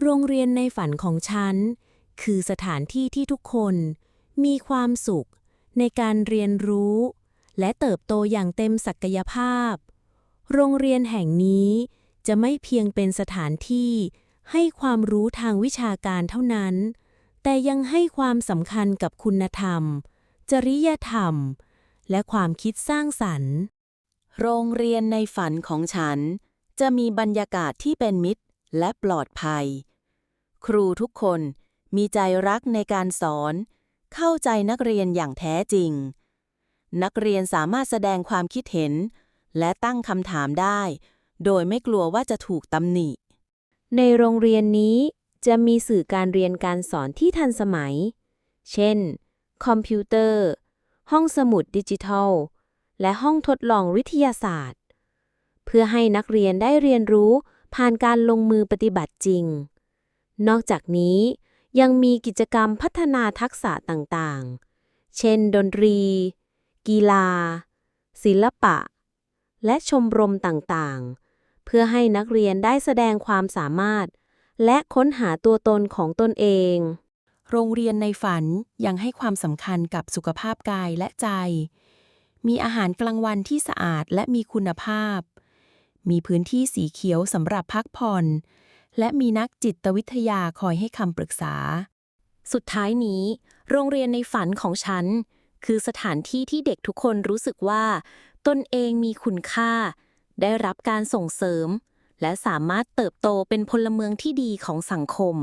โรงเรียนในฝันของฉัน คือสถานที่ที่ทุกคนมีความสุขในการเรียนรู้ และเติบโตอย่างเต็มศักยภาพ โรงเรียนแห่งนี้จะไม่เพียงเป็นสถานที่ให้ความรู้ทางวิชาการเท่านั้น แต่ยังให้ความสำคัญกับคุณธรรม จริยธรรม และความคิดสร้างสรรค์ โรงเรียนในฝันของฉัน จะมีบรรยากาศที่เป็นมิตรและปลอดภัย ครูทุกคนมีใจรักในการสอน เข้าใจนักเรียนอย่างแท้จริง นักเรียนสามารถแสดงความคิดเห็น และตั้งคำถามได้ โดยไม่กลัวว่าจะถูกตำหนิ ในโรงเรียนนี้จะมีสื่อการเรียนการสอนที่ทันสมัย เช่น คอมพิวเตอร์ ห้องสมุดดิจิทัล และห้องทดลองวิทยาศาสตร์ เพื่อให้นักเรียนได้เรียนรู้ผ่านการลงมือปฏิบัติจริง นอกจากนี้ยังมีกิจกรรมพัฒนาทักษะต่างๆ เช่น ดนตรี กีฬา ศิลปะ และชมรมต่างๆ เพื่อให้นักเรียนได้แสดงความสามารถ และค้นหาตัวตนของตนเอง โรงเรียนในฝันยังให้ความสำคัญกับสุขภาพกายและใจ มีอาหารกลางวันที่สะอาดและมีคุณภาพ มีพื้นที่สีเขียวสำหรับพักผ่อน และมีนักจิตวิทยาคอยให้คำปรึกษา สุดท้ายนี้ โรงเรียนในฝันของฉัน คือสถานที่ที่เด็กทุกคนรู้สึกว่า ตนเองมีคุณค่า ได้รับการส่งเสริม และสามารถเติบโตเป็นพลเมืองที่ดีของสังคม